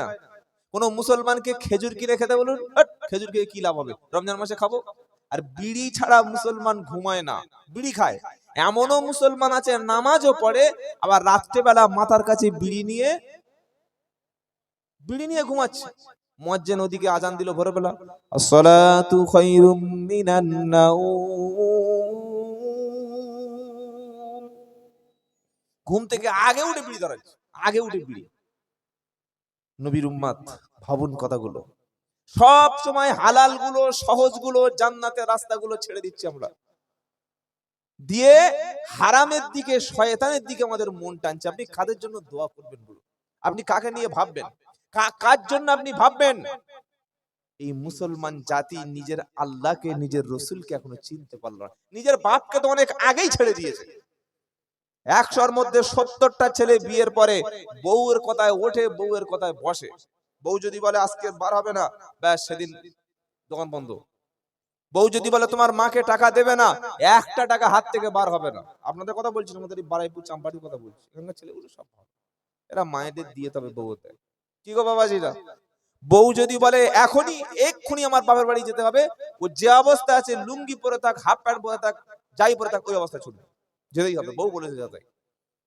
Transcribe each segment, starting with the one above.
না? কোন মুসলমানকে খেজুর কিনে খেতে বলুন? খেজুর খেয়ে কি লাভ হবে? রমজান মাসে খাব? আর বিড়ি ছাড়া মুসলমান ঘুমায় না। বিড়ি খায়। এমনও মুসলমান আছে, নামাজও পড়ে, আবার রাত্রেবেলা মাথার কাছে বিড়ি নিয়ে বিড়ি নিয়ে ঘুমাচ্ছে। মজ্জেন ওদিকে আজান দিল ভোরবেলা। আসসালাতু খায়রুম মিনান ঘুম থেকে আগে উঠে বিড়ি ধরাচ্ছে আগে উঠে বিড়ি। নবীর উম্মাত, ভাবুন কথাগুলো। সব সময় হালালগুলো সহজগুলো জান্নাতের রাস্তাগুলো ছেড়ে দিচ্ছি আমরা। দিয়ে হারামের দিকে, শয়তানের দিকে আমাদের মন টানছে। আপনি কাদের জন্য দোয়া করবেন বলুন? আপনি কাকে নিয়ে ভাববেন? কার জন্য আপনি ভাববেন? এই মুসলমান জাতি নিজের আল্লাহকে, নিজের রসুলকে এখনও চিনতে পারল না। নিজের বাপকে তো অনেক আগেই ছেড়ে দিয়েছে। একশোর মধ্যে সত্তরটা ছেলে বিয়ের পরে বউয়ের কথায় ওঠে, বউয়ের কথায় বসে। বউ যদি বলে, আজকে বার হবে না, ব্যাস, সেদিন দোকান বন্ধ। বউ যদি বলে, তোমার মাকে টাকা দেবে না, একটা টাকা হাত থেকে বার হবে না। আপনাদের কথা বলছি আমাদের বারাইপুর চাম্পাটির কথা বলছি। এখানকার ছেলেগুলো সব এরা মায়েদের দিয়ে তবে বউতে। কি গো বাবাজিরা? বউ যদি বলে, এখনই, এক্ষুনি আমার বাবার বাড়ি যেতে হবে, ও যে অবস্থা আছে, লুঙ্গি পরে থাক, হাফ প্যান্ট পরে থাক, যাই পরে থাক, ওই অবস্থা চলবে। যেতেই হবে বউ বলেছে যাতে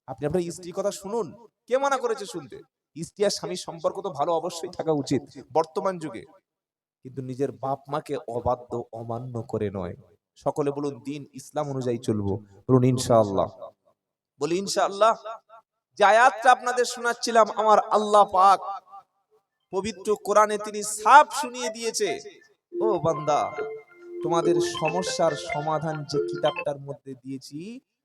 আপনি আপনার স্ত্রীর কথা শুনুন। কে মানা করেছে শুনতে? স্ত্রী আর স্বামীর সম্পর্ক তো ভালো অবশ্যই থাকা উচিত বর্তমান যুগে। কিন্তু নিজের বাপ মাকে অবাধ্য অমান্য করে নয়। সকলে বলুন দিন ইসলাম অনুযায়ী চলবো। বলুন ইনশাআল্লাহ। বলি ইনশাআল্লাহ। যে আয়াতটা আপনাদের শোনাচ্ছিলাম আমার আল্লাহ পাক পবিত্র কোরআনে তিনি সাফ শুনিয়ে দিয়েছে। ও বান্দা তোমাদের সমস্যার সমাধান যে কিতাবটার মধ্যে দিয়েছি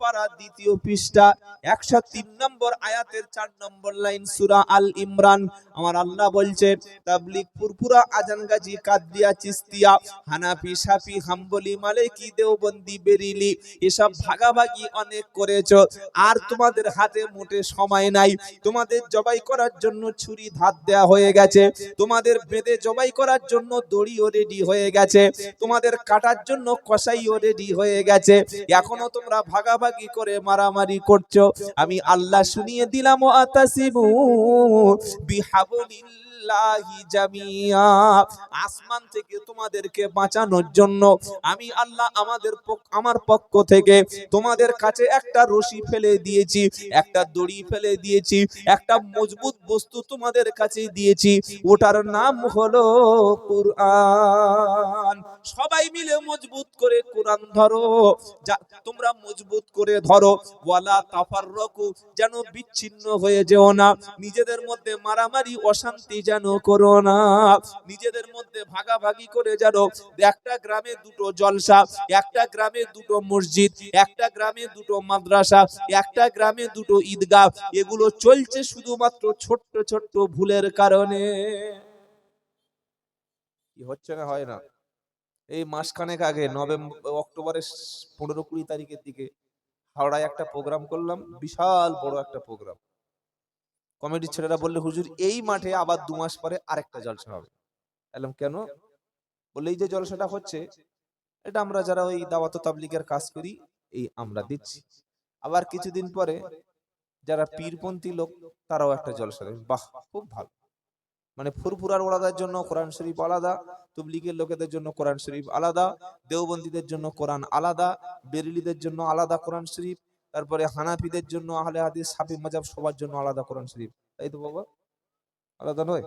পারা দ্বিতীয় পৃষ্ঠা, একশো তিন নম্বর আয়াতের চার নম্বর লাইন সুরা আল ইমরান। আমার আল্লাহ বলছে তাবলিক পুরপুরা কাদিয়া, চিস্তিয়া, হানাফি সাফি হাম্বলি, মালিকি, দেওবন্দি, বেরিলি, এসব ভাগাভাগি অনেক করেছ। আর তোমাদের হাতে মোটে সময় নাই। তোমাদের জবাই করার জন্য ছুরি ধার দেয়া হয়ে গেছে। তোমাদের বেঁধে জবাই করার জন্য দড়িও রেডি হয়ে গেছে। তোমাদের কাটার জন্য কসাইও রেডি হয়ে গেছে। এখনও তোমরা ভাগাভাগি করে মারামারি করছ। আমি আল্লাহ শুনিয়ে দিলাম আতাসিবু বিহাবলিল্লাহি। জামিয়া। আসমান থেকে তোমাদেরকে বাঁচানোর জন্য আমি আল্লাহ আমাদের আমার পক্ষ থেকে তোমাদের কাছে একটা রশি ফেলে দিয়েছি, একটা দড়ি ফেলে দিয়েছি, একটা মজবুত বস্তু তোমাদের কাছে দিয়েছি। ওটার নাম হলো কুরআন। সবাই মিলে মজবুত করে কোরআন ধরো তোমরা মজবুত করে ধরো। ওয়ালা তাফাররাকু, যেন বিচ্ছিন্ন হয়ে যেও না। নিজেদের মধ্যে মারামারি, অশান্তি যেন করো না। নিজেদের মধ্যে ভাগাভাগি করে যেন একটা গ্রামে দুটো জলসা, একটা গ্রামে দুটো মসজিদ, একটা গ্রামে দুটো মাদ্রাসা, একটা গ্রামে দুটো ঈদগাহ, এগুলো চলছে শুধুমাত্র ছোট্ট ছোট্ট ভুলের কারণে। হচ্ছে না হয় না? এই মাসখানেক আগে নভেম্বর অক্টোবরের পনেরো কুড়ি তারিখের দিকে হাওড়ায় একটা প্রোগ্রাম করলাম, বিশাল বড় একটা প্রোগ্রাম। কমেডির ছেলেরা বললে হুজুর এই মাঠে আবার দু মাস পরে আরেকটা জলসা হবে। এলাম কেন? বললে এই যে জলসাটা হচ্ছে এটা আমরা যারা ওই দাওয়াত তাবলিগের কাজ করি এই আমরা দিচ্ছি। আবার কিছুদিন পরে যারা পীরপন্থী লোক তারাও একটা জলসা দেবে। বাহ খুব ভালো। মানে ফুরফুরার ওলাদার জন্য কোরআন শরীফ আলাদা তুবলিগের লোকেদের জন্য কোরআন শরীফ আলাদা দেওবন্দীদের জন্য কোরআন আলাদা বেরিলিদের জন্য আলাদা কোরআন শরীফ তারপরে হানাফিদের জন্য, আহলে হাদিস সাফি মাজাব সবার জন্য আলাদা কোরআন শরীফ। তাই তো বাবা? আলাদা নয়?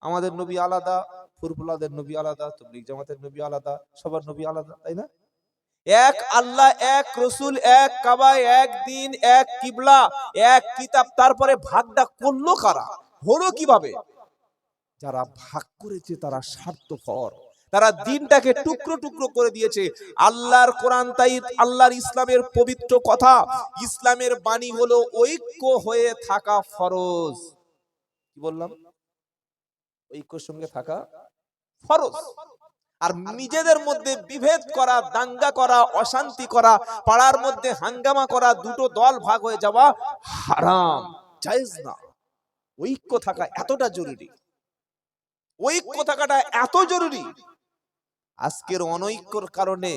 আমাদের নবী আলাদা, ফুরফুলাদের নবী আলাদা, তুবলিগ জামাতের নবী আলাদা, সবার নবী আলাদা, তাই না? এক আল্লাহ, এক রসুল, এক কাবা এক দিন, এক কিবলা, এক কিতাব, তারপরে ভাগটা করল কারা? হলো কীভাবে? যারা ভাগ করেছে তারা স্বার্থপর। তারা দিনটাকে টুকরো টুকরো করে দিয়েছে। আল্লাহর কোরআন তাই আল্লাহর ইসলামের পবিত্র কথা। ইসলামের বাণী হলো ঐক্য হয়ে থাকা ফরজ। কি বললাম? ঐক্যর সঙ্গে থাকা ফরজ। আর নিজেদের মধ্যে বিভেদ করা, দাঙ্গা করা, অশান্তি করা, পাড়ার মধ্যে হাঙ্গামা করা, দুটো দল ভাগ হয়ে যাওয়া হারাম, জায়েজ না। ঐক্য থাকা এতটা জরুরি। ঐক্য থাকাটা এত জরুরি আজকের অনৈক্যর কারণে,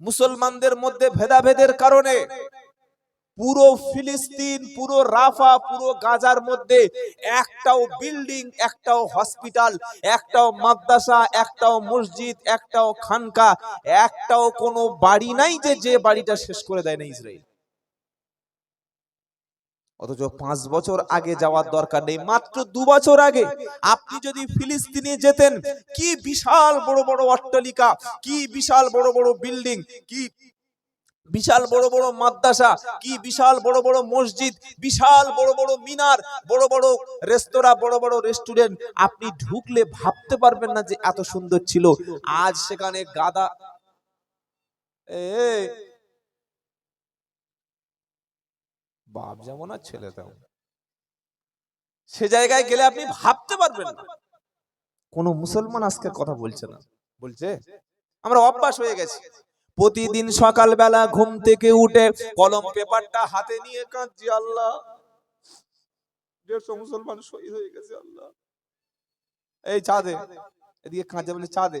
মুসলমানদের মধ্যে ভেদাভেদের কারণে, পুরো ফিলিস্তিন, পুরো রাফা, পুরো গাজার মধ্যে একটাও বিল্ডিং, একটাও হসপিটাল, একটাও মাদ্রাসা, একটাও মসজিদ, একটাও খানকা, একটাও কোনো বাড়ি নাই যে যে বাড়িটা শেষ করে দেয় না ইসরায়েল। অথচ পাঁচ বছর আগে যাওয়ার দরকার নেই, মাত্র দু বছর আগে। আপনি যদি ফিলিস্তিনে যেতেন, কি বিশাল বড় বড় অট্টালিকা, কি বিশাল বড় বড় বিল্ডিং, কি বিশাল বড় বড় মাদ্রাসা, কি বিশাল বড় বড় মসজিদ, বিশাল বড় বড় মিনার, বড় বড় রেস্তোরাঁ, বড় বড় রেস্টুরেন্ট, আপনি ঢুকলে ভাবতে পারবেন না যে এত সুন্দর ছিল। আজ সেখানে গাদা এ বাপ যেমন আর ছেলে তেমন। সে জায়গায় গেলে আপনি ভাবতে পারবেন না। কোন মুসলমান আজকের কথা বলছে না। বলছে আমরা অভ্যাস হয়ে গেছি। প্রতিদিন সকালবেলা ঘুম থেকে উঠে কলম পেপারটা হাতে নিয়ে কাঁদছি আল্লাহ। দেড়শো মুসলমান শহীদ হয়ে গেছে আল্লাহ। এই চা দে। এদিকে কাঁদছে বলে চা দে।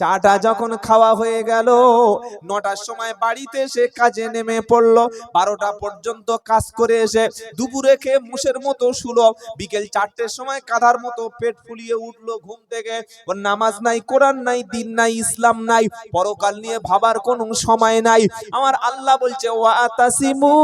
চাটা যখন খাওয়া হয়ে গেল, নটার সময় বাড়িতে এসে কাজে নেমে পড়ল। বারোটা পর্যন্ত কাজ করে এসে দুপুরে খেয়ে মুষের মতো শুলো বিকেল চারটের সময় কাঁধার মতো পেট ফুলিয়ে উঠল ঘুম থেকে। ওর নামাজ নাই, কোরআন নাই, দিন নাই, ইসলাম নাই, পরকাল নিয়ে ভাবার কোনো সময় নাই। আমার আল্লাহ বলছে, ওয়াতাসিমু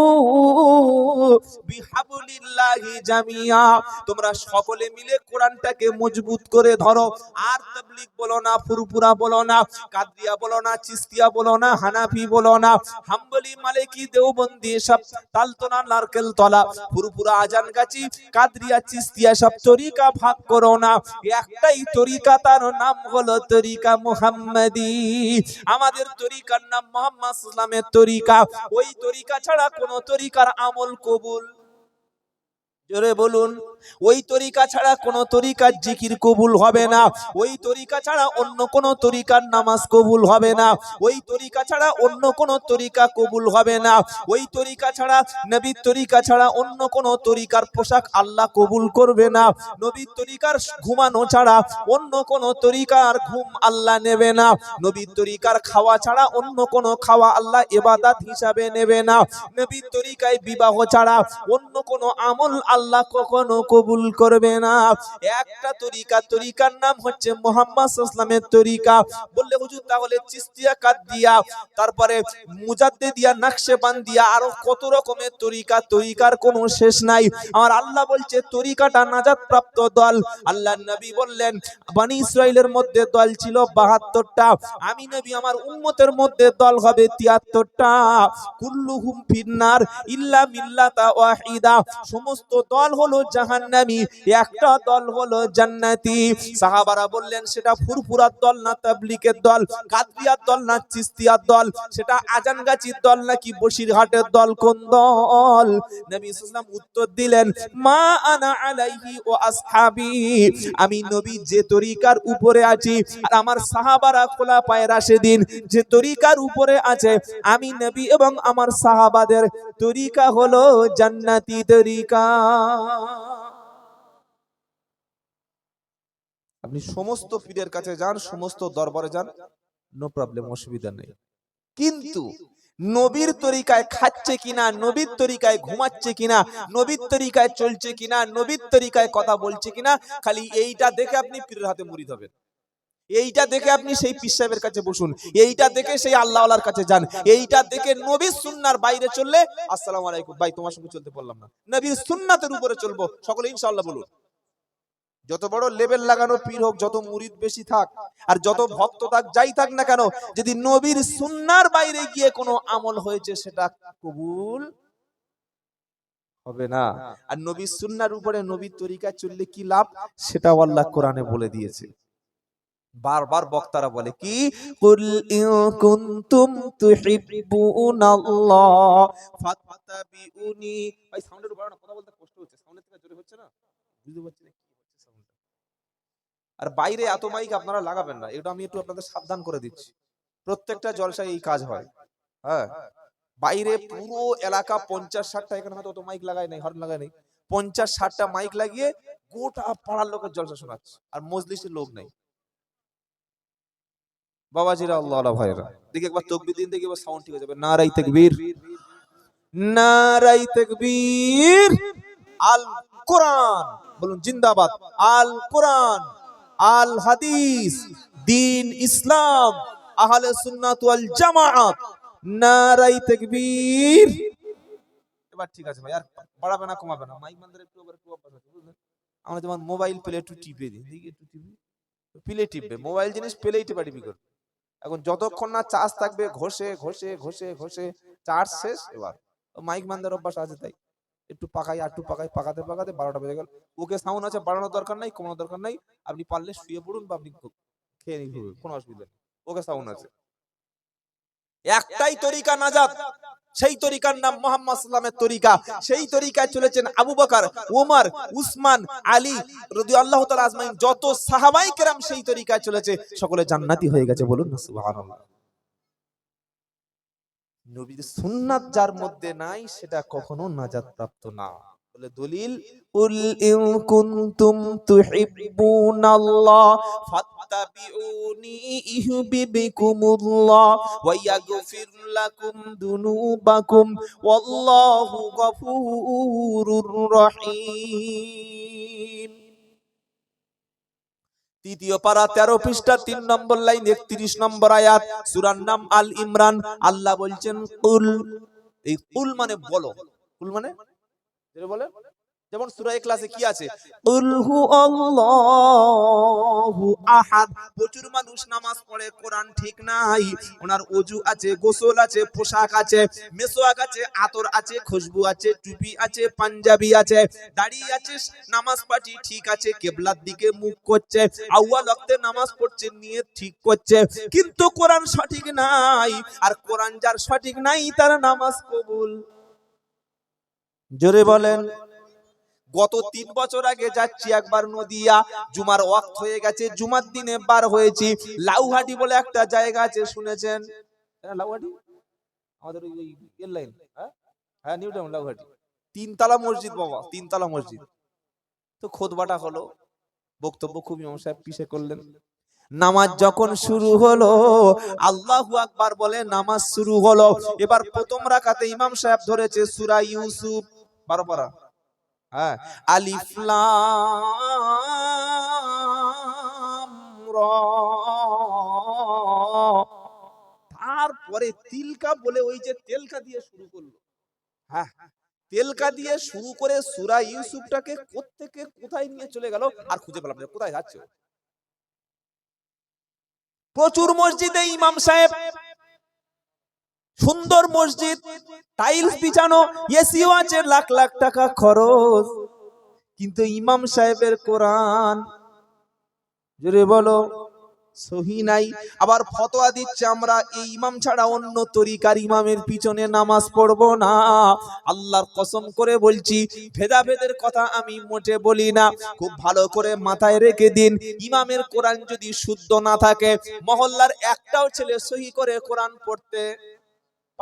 বিহাবলিল্লাহি জামিয়া। তোমরা সকলে মিলে কোরআনটাকে মজবুত করে ধরো। আর তাবলীগ বলো না, ফুরফুরা বলো না কাদরিয়া বলো না, চিস্তিয়া বলো না, হানাফি বলো না, হাম্বলি, মালিকি, দেওবন্দি সব তালতনা, নারকেল তলা, ফুরফুরা আজান গাছি কাদরিয়া, চিস্তিয়া সব তরিকা ভাগ করো না। একটাই তরিকা, তার নাম হলো তরিকা মুহাম্মাদি। আমাদের তরিকার নাম মোহাম্মদ ইসলামের তরিকা। ওই তরিকা ছাড়া কোন তরিকার আমল কবুল। জোরে বলুন। ওই তরিকা ছাড়া কোন তরিকার জিকির কবুল হবে না। ওই তরিকা ছাড়া অন্য কোন তরিকার নামাজ কবুল হবে না। ওই তরিকা ছাড়া অন্য কোন তরিকা কবুল হবে না। ওই তরিকা ছাড়া, নবীর তরিকা ছাড়া অন্য কোন তরিকার পোশাক আল্লাহ কবুল করবে না। নবীর তরিকার ঘুমানো ছাড়া অন্য কোন তরিকার ঘুম আল্লাহ নেবে না। নবীর তরিকার খাওয়া ছাড়া অন্য কোন খাওয়া আল্লাহ এবাদাত হিসাবে নেবে না। নবীর তরিকায় বিবাহ ছাড়া অন্য কোন আমল আল্লাহ কখনো কবুল করবে না। একটা তরিকা, তরিকার নাম হচ্ছে মোহাম্মদ ইসলামের তরিকা। বললে, হুজুর, তাহলে চিস্তিয়া কাদিয়া তারপরে মুজাদ্দিদিয়া নাকশেবান্দিয়া আরও কত রকমের তরিকা, তরিকার কোনো শেষ নাই। আমার আল্লাহ বলছে, তরিকাটা নাজাত প্রাপ্ত দল। আল্লাহ নবী বললেন, বানি ইসরাইলের মধ্যে দল ছিল বাহাত্তরটা। আমি নবী, আমার উম্মতের মধ্যে দল হবে তিয়াত্তরটা। কুল্লুহুম ফিন্নার ইল্লা মিল্লাতা ওয়াহিদা। সমস্ত দল হলো জাহান্নামী। একটা দল হলো জান্নাতি। সাহাবারা বললেন, সেটা ফুরফুরার দল না তাবলিকের দল, কাদরিয়ার দল না চিস্তিয়ার দল, সেটা আজানগাছির দল নাকি বসিরহাটের দল, কোন দল? নবী সাল্লাম উত্তর দিলেন, মা আনা আলাইহি ও আসহাবি। আমি নবী যে তরিকার উপরে আছি, আর আমার সাহাবারা খোলা পায়ে রাশেদিন যে তরিকার উপরে আছে, আমি নবী এবং আমার সাহাবাদের তরিকা হলো জান্নাতি তরিকা। আপনি সমস্ত পীরের কাছে যান, সমস্ত দরবারে যান নো প্রবলেম অসুবিধা নেই। কিন্তু নবীর তরিকায় খাচ্ছে কিনা, নবীর তরিকায় ঘুমাচ্ছে কিনা, নবীর তরিকায় চলছে কিনা, নবীর তরিকায় কথা বলছে কিনা, খালি এইটা দেখে আপনি পীরের হাতে মুড়ি হবেন এইটা দেখে আপনি সেই পীর সাহেবের কাছে বসুন, এইটা দেখে সেই আল্লাহওয়ালার কাছে যান, এইটা দেখে নবীর সুন্নার বাইরে চললে, আসসালামু আলাইকুম, ভাই তোমার সঙ্গে চলতে পারলাম না। নবীর সুন্নাতের উপরে চলবো, সকলে ইনশাআল্লাহ বলুন। যত বড় লেভেল লাগানো পীর হোক, যত মুরিদ বেশি থাক, আর যত ভক্ত থাক, যাই থাক না কেন, যদি নবীর সুন্নার বাইরে গিয়ে কোনো আমল হয়েছে, সেটা কবুল হবে না। আর নবীর সুন্নার উপরে নবীর তরিকা চললে কি লাভ? সেটা আল্লাহ কোরআনে বলে দিয়েছে। বারবার বক্তারা বলে, কি? কুল কুনতুম তুহিব্বুনাল্লাহ ভাই সাউন্ডের উপরে কথা বলতে কষ্ট হচ্ছে সাউন্ডের থেকে জোরে হচ্ছে না? বুঝতে পারছি না। আর বাইরে এত মাইক আপনারা লাগাবেন না। এটা আমি একটু আপনাদের সাবধান করে দিচ্ছি। প্রত্যেকটা জলসায় এই কাজ হয়। হ্যাঁ? বাইরে পুরো এলাকা পঞ্চাশ ষাটটা, এখানে হয়তো অত মাইক লাগায় নাই হর্ন লাগায় নাই। পঞ্চাশ ষাটটা মাইক লাগিয়ে গোটা পাড়ার লোকের জলসা শোনাচ্ছে। আর মজলিসের লোক নেই। বাবাজিরা আল্লাহ আল্লাহ ভাইরা দেখি একবার তকবির দিন, দেখি সাউন্ড ঠিক হয়ে যাবে। নারাই তাকবীর। নারাই তাকবীর। আল কোরআন বলুন, জিন্দাবাদ। আল কোরআন আল হাদিস দিন ইসলাম, আহলে সুন্নাত ওয়াল জামাআত নারাই তাকবীর। এবার ঠিক আছে ভাই, আর বাড়াবে না, কমাবে না। মাইক বান্দার একটু আবার একটু বুঝলেন? আমরা যেমন মোবাইল পেলে একটু টিপে দিই। দেখি একটু টিপি পিলে টিপবে, মোবাইল জিনিস পেলেই টিপা টিপি করবে। এখন যতক্ষণ না চার্জ থাকবে, ঘষে ঘষে ঘষে ঘষে, চার্জ শেষ, এবার। মাইক বান্দার অভ্যাস আছে তাই। একটু পাকাই, আর একটু পাকাই, পাকাতে পাকাতে বারোটা বেজে গেল। ওকে সাউন্ড আছে, বাড়ানোর দরকার নাই, কমানোর দরকার নাই। আপনি পারলে শুয়ে পড়ুন বা আপনি খেয়ে নিন কোনো অসুবিধা নেই। ওকে সাউন্ড আছে। একটাই তরিকা নাজাত। সেই তরিকার নাম মোহাম্মদ সাল্লামের তরিকা। সেই তরিকায় চলেছেন আবু বকর ওমর উসমান, আলী রাদিয়াল্লাহু তাআলা আজমাইন। যত সাহাবাই কেরাম সেই তরিকায় চলেছে। সকলে জান্নাতি হয়ে গেছে বলুন না, সুবহানাল্লাহ। নবীর সুন্নাত যার মধ্যে নাই, সেটা কখনো নাজাত প্রাপ্ত না। বলে দলিল, উল ইন কুনতুম তুহিব্বুনাল্লাহ, ফাত্তাবিউনি ইউহিব্বুকুমুল্লাহ ওয়া ইয়াগফির লাকুম দুনুবাকুম, ওয়াল্লাহু গফুরুর রহিম। তৃতীয় পারা তেরো পৃষ্ঠা, তিন নম্বর লাইন, একত্রিশ নম্বর আয়াত, সুরার নাম আল ইমরান। আল্লাহ বলছেন কুল এই কুল মানে বলো। কুল মানে? বলে? যেমন সূরা ক্লাসে কি আছে? প্রচুর মানুষ নামাজ পড়ে, কোরআন ঠিক নাই, ওনার ওযু আছে, গোসল আছে, পোশাক আছে আছে, আতর আছে, খুশবু আছে, টুপি আছে, পাঞ্জাবি আছে, দাড়ি আছে, নামাজ ঠিক আছে, কেবলার দিকে মুখ করছে, আউয়াল নামাজ পড়ছে, নিয়ত ঠিক করছে, কিন্তু কোরআন সঠিক নাই, আর কোরআন যার সঠিক নাই, তার নামাজ কবুল। জোরে বলেন। গত তিন বছর আগে যাচ্ছি একবার নদিয়া। জুমার ওয়াক্ত হয়ে গেছে জুমার দিনে বার হয়েছি। লাউহাটি বলে একটা জায়গা আছে শুনেছেন? হ্যাঁ, লাউহাটি। আমাদের ওই এর লাইন। হ্যাঁ? হ্যাঁ নিউ টাউন লাউহাটি। তিনতলা মসজিদ বাবা তিনতলা মসজিদ। তো খোদবাটা হলো বক্তব্য খুব ইমাম সাহেব পিছে করলেন। নামাজ যখন শুরু হলো আল্লাহ আকবার বলে নামাজ শুরু হলো। এবার প্রথম রাকাতে ইমাম সাহেব ধরেছে সূরা ইউসুফ। বারো পারা। হ্যাঁ আলিফ লাম র। তারপরে তিলকা বলে ওই যে তেলকা দিয়ে শুরু করল। হ্যাঁ তেলকা দিয়ে শুরু করে সুরা ইউসুফটাকে কোত্থেকে কোথায় নিয়ে চলে গেল আর খুঁজে পেলাম না কোথায় যাচ্ছে প্রচুর মসজিদে ইমাম সাহেব সুন্দর মসজিদ টাইলস বিছানো এসিও আছে, লাখ লাখ টাকা খরচ। কিন্তু ইমাম সাহেবের কোরআন, জোরে বলো, সহি নাই। আবার ফতোয়া দিচ্ছে, আমরা এই ইমাম ছাড়া অন্য তরিকার ইমামের পিছনে নামাজ পড়ব না। আল্লাহর কসম করে বলছি, ভেদাভেদের কথা আমি মোটে বলি না। খুব ভালো করে মাথায় রেখে দিন। ইমামের কোরআন যদি শুদ্ধ না থাকে, মহল্লার একটাও ছেলে সহি করে কোরআন পড়তে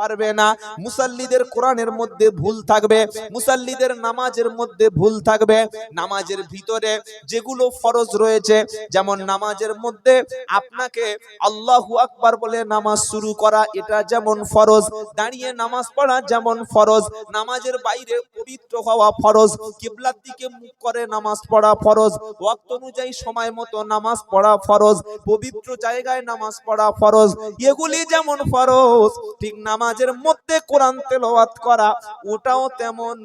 পারবে না। মুসাল্লিদের কোরআনের মধ্যে ভুল থাকবে, মুসাল্লিদের নামাজের মধ্যে ভুল থাকবে। নামাজের ভিতরে যেগুলো ফরজ রয়েছে, যেমন নামাজের মধ্যে আপনাকে আল্লাহু আকবার বলে নামাজ শুরু করা, এটা যেমন ফরজ। দাঁড়িয়ে নামাজ পড়া যেমন ফরজ। নামাজের বাইরে পবিত্র হওয়া ফরজ। কিবলার দিকে মুখ করে নামাজ পড়া ফরজ। ওয়াক্ত অনুযায়ী সময় মতো নামাজ পড়া ফরজ। পবিত্র জায়গায় নামাজ পড়া ফরজ। এগুলি যেমন ফরজ, ঠিক নামাজের মধ্যে কোরআন তেলাওয়াত করা, ওটাও তেমন।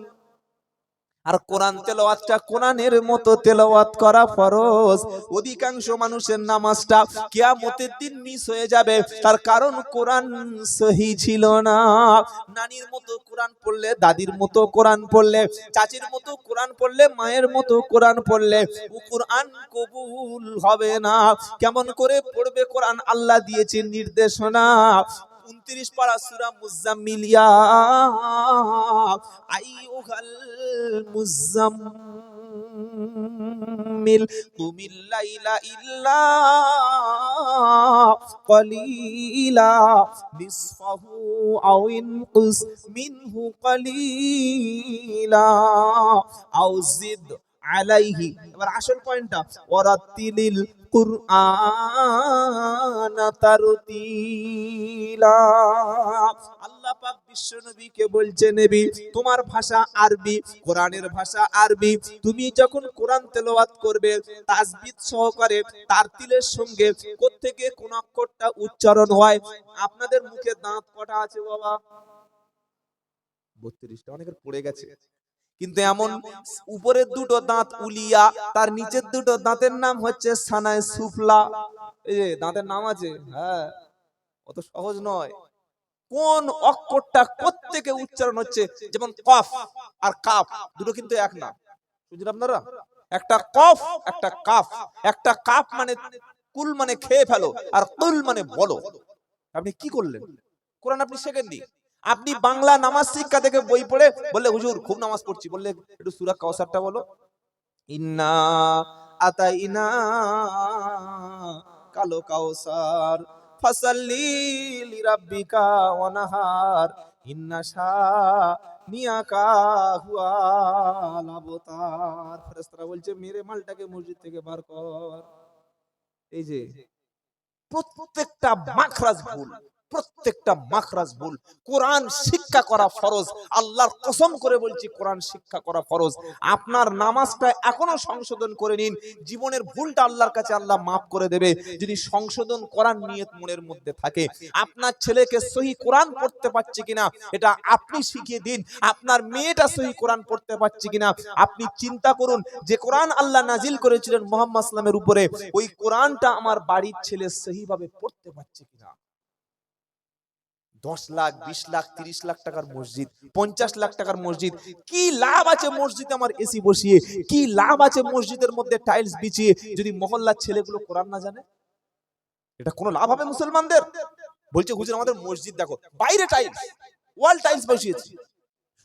আর কোরআন তেলাওয়াতটা কোরআনের মতো তেলাওয়াত করা ফরজ। অধিকাংশ মানুষের নামাজটা কিয়ামতের দিন মিস হয়ে যাবে। তার কারণ কোরআন সহি ছিল না। নানির মতো কোরআন পড়লে, দাদির মতো কোরআন পড়লে, চাচির মতো কোরআন পড়লে, মায়ের মতো কোরআন পড়লে, ও কোরআন কবুল হবে না। কেমন করে পড়বে কোরআন? আল্লাহ দিয়েছে নির্দেশনা। উনত্রিশ পারা সুরা মুজাম্মিলিয়া আইয়ুহাল মুজাম্মিল মুজাম্মিল কুমিল লাইলা ইল্লা قليلا نصفه أو انقص منه قليلا أو زد আলাইহি। এবার আসল পয়েন্টটা ওয়ারাতিলিল কুরআন তারতিলা। আল্লাহ পাক বিশ্ব নবীকে বলছে, নবী, তোমার ভাষা আরবি, কোরআনের ভাষা আরবি। তুমি যখন কোরআন তেলাওয়াত করবে তাসবিহ সহকারে তারতিলের সঙ্গে কোত্থেকে কোন অক্ষরটা উচ্চারণ হয়? আপনাদের মুখে দাঁত কটা আছে বাবা? বত্রিশটা, অনেকের পড়ে গেছে। কিন্তু এমন উপরের দুটো দাঁত উলিয়া, তার নিচের দুটো দাঁতের নাম হচ্ছে সানায় সুফলা। এই যে দাঁতের নাম আছে? হ্যাঁ। অত সহজ নয়। কোন অক্ষরটা কোত্থেকে উচ্চারণ হচ্ছে? যেমন কফ আর কাফ, দুটো কিন্তু এক না। বুঝলেন আপনারা? একটা কফ, একটা কাফ। একটা কাফ মানে কুল মানে খেয়ে ফেলো আর কুল মানে বলো। আপনি কি করলেন? কোরআন আপনি শেখেননি? আপনি বাংলা নামাজ শিক্ষা থেকে বই পড়ে বললে, হুজুর, খুব নামাজ পড়ছি। বললে, একটু সুরা কাউসারটা বলো। ইন্না আতা ইনা কালো কাউসার ফাসাল্লি লিরাব্বিকা ওয়ানাহার ইন্না নিয়াকা হুয়াল আবতার। ফেরেশতারা বলছে, মেরে মালটাকে মসজিদ থেকে বার কর। এই যে, প্রত্যেকটা মাখরাজ ভুল। প্রত্যেকটা মাখরাজ ভুল। কোরআন শিক্ষা করা ফরজ। আল্লাহর কসম করে বলছি, কোরআন শিক্ষা করা ফরজ। আপনার নামাজটা এখনও সংশোধন করে নিন। জীবনের ভুলটা আল্লাহর কাছে আল্লাহ মাফ করে দেবে। যদি সংশোধন করার নিয়ত মনের মধ্যে থাকে, আপনার ছেলেকে সহি কোরআন পড়তে পারছে কিনা, এটা আপনি শিখিয়ে দিন। আপনার মেয়েটা সহি কোরআন পড়তে পারছে কিনা, আপনি চিন্তা করুন, যে কোরআন আল্লাহ নাজিল করেছিলেন মোহাম্মদ ইসলামের উপরে, ওই কোরআনটা আমার বাড়ির ছেলে সহিভাবে পড়তে পারছে কিনা। দশ লাখ, বিশ লাখ, তিরিশ লাখ টাকার মসজিদ, পঞ্চাশ লাখ টাকার মসজিদ, কি লাভ আছে মসজিদে আমার এসি বসিয়ে? কি লাভ আছে মসজিদের মধ্যে টাইলস বিছিয়ে? যদি মহল্লার ছেলেগুলো কোরআন না জানে? এটা কোনো লাভ হবে মুসলমানদের? বলছে, হুজুর, আমাদের মসজিদ দেখো, বাইরে টাইলস ওয়াল টাইলস বসিয়েছি।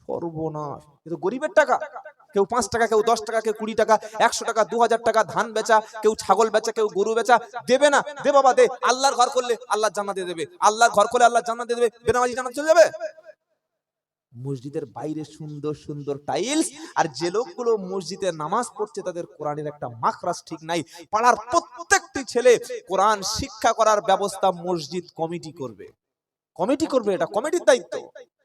সর্বনাশ, এ তো গরিবের টাকা। কেউ পাঁচ টাকা, কেউ দশ টাকা, কেউ কুড়ি টাকা, একশো টাকা, দু হাজার টাকা ধান বেচা, কেউ ছাগল বেচা, কেউ গরু বেচা, দেবে না। দে বাবা, দে। আল্লাহর ঘর করলে আল্লাহ জান্নাত দিয়ে দেবে। আল্লাহর ঘর করলে আল্লাহ জান্নাত দিয়ে দেবে। বেনামাজি জান্নাত চলে যাবে? মসজিদের বাইরে সুন্দর সুন্দর টাইলস, আর যে লোকগুলো মসজিদে নামাজ পড়ছে, তাদের কোরআনের একটা মাখরাজ ঠিক নাই। পাড়ার প্রত্যেকটি ছেলে কোরআন শিক্ষা করার ব্যবস্থা মসজিদ কমিটি করবে। কমিটি করবে এটা, কমিটির দায়িত্ব।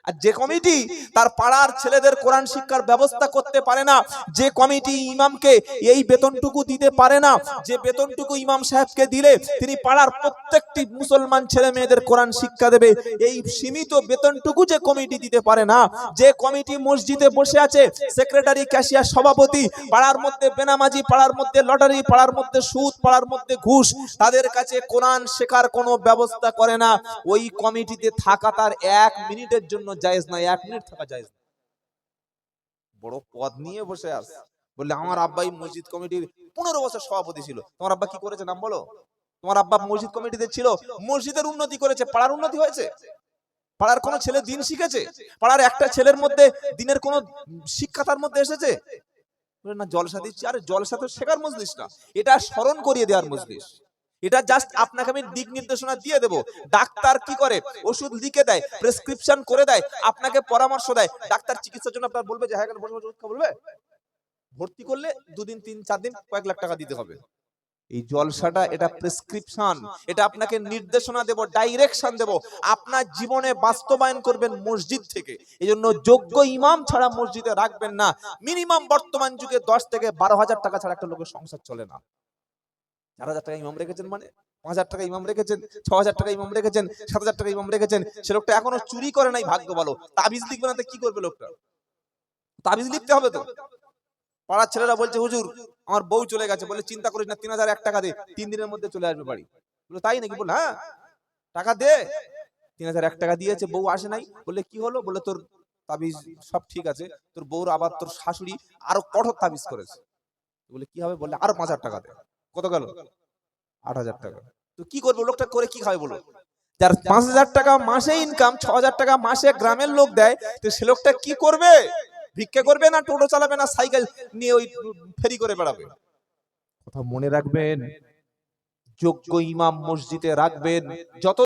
আর যে কমিটি তার পাড়ার ছেলেদের কোরআন শিক্ষার ব্যবস্থা করতে পারে না, যে কমিটি ইমামকে এই বেতনটুকু দিতে পারে না, যে বেতনটুকু ইমাম সাহেবকে দিলে তিনি পাড়ার প্রত্যেকটি মুসলমান ছেলে মেয়েদের কোরআন শিক্ষা দেবে, এই সীমিত বেতনটুকু যে কমিটি দিতে পারে না, যে কমিটি মসজিদে বসে আছে, সেক্রেটারি, ক্যাশিয়ার, সভাপতি, পাড়ার মধ্যে বেনামাজি, পাড়ার মধ্যে লটারি, পাড়ার মধ্যে সুদ, পাড়ার মধ্যে ঘুষ, তাদের কাছে কোরআন শেখার কোনো ব্যবস্থা করে না, ওই কমিটিতে থাকা তার এক মিনিটের জন্য জায়েজ নয় এক মিনিট থাকা জায়েজ নয়। বড় পদ নিয়ে বসে আস। বললে, আমার আব্বাই মসজিদ কমিটির পনেরো বছর সভাপতি ছিল। তোমার আব্বা কি করেছে নাম বলো? তোমার আব্বা মসজিদ কমিটিতে ছিল, মসজিদের উন্নতি করেছে, পাড়ার উন্নতি হয়েছে? পাড়ার কোনো ছেলে দিন শিখেছে? পাড়ার একটা ছেলের মধ্যে দিনের কোনো শিক্ষা তার মধ্যে এসেছে? না, জলসা দিচ্ছি। আরে, জলসা তো শেখার মজলিস না। এটা স্মরণ করিয়ে দেওয়ার মজলিস। এটা জাস্ট আপনাকে আমি দিক নির্দেশনা দিয়ে দেবো। ডাক্তার কি করে? ওষুধ লিখে দেয় প্রেসক্রিপশন করে দেয়, আপনাকে পরামর্শ দেয়। ডাক্তার চিকিৎসার জন্য আপনার বলবে যে হ্যাঁ বসে বসে বলবে? ভর্তি করলে দুদিন, তিন, চার দিন, কয়েক লাখ টাকা দিতে হবে। এই জলসাটা, এটা প্রেসক্রিপশন এটা আপনাকে নির্দেশনা দেব ডাইরেকশন দেব। আপনার জীবনে বাস্তবায়ন করবেন মসজিদ থেকে। এই জন্য যোগ্য ইমাম ছাড়া মসজিদে রাখবেন না। মিনিমাম বর্তমান যুগে দশ থেকে বারো হাজার টাকা ছাড়া একটা লোকের সংসার চলে না। চার হাজার টাকা ইমাম রেখেছেন মানে? পাঁচ হাজার টাকা ইমাম রেখেছেন, ছ হাজার টাকা ইমাম রেখেছেন, সাত হাজার টাকা ইমাম রেখেছেন। সে লোকটা এখনও চুরি করে নাই, ভাগ্য ভালো। তাবিজ লিখবে না কি করবে লোকটা? তাবিজ লিখতে হবে তো। পাড়ার ছেলেরা বলছে, হুজুর, আমার বউ চলে গেছে। বলে, চিন্তা করিস না, তিন হাজার এক টাকা দে, তিন দিনের মধ্যে চলে আসবে বাড়ি। বলে, তাই নাকি? বলে হ্যাঁ টাকা দে। তিন হাজার এক টাকা দিয়েছে, বউ আসে নাই। বলে, কি হলো? বলে, তোর তাবিজ সব ঠিক আছে, তোর বউর আবার তোর শাশুড়ি আরও কঠোর তাবিজ করেছে। বলে, কি হবে? বললে আরও পাঁচ হাজার টাকা দে। কত গেল? আট হাজার টাকা। তো কি করব? লোকটা করে কি খাবে বলো? যার পাঁচ হাজার টাকা মাসে ইনকাম ছ হাজার টাকা মাসে গ্রামের লোক দেয় তো সে লোকটা কি করবে? ভিক্ষে করবে না টোটো চালাবে না সাইকেল নিয়ে ওই ফেরি করে বেড়াবে? কথা মনে রাখবেন যোগ্য ইমাম মসজিদে রাখবেন যত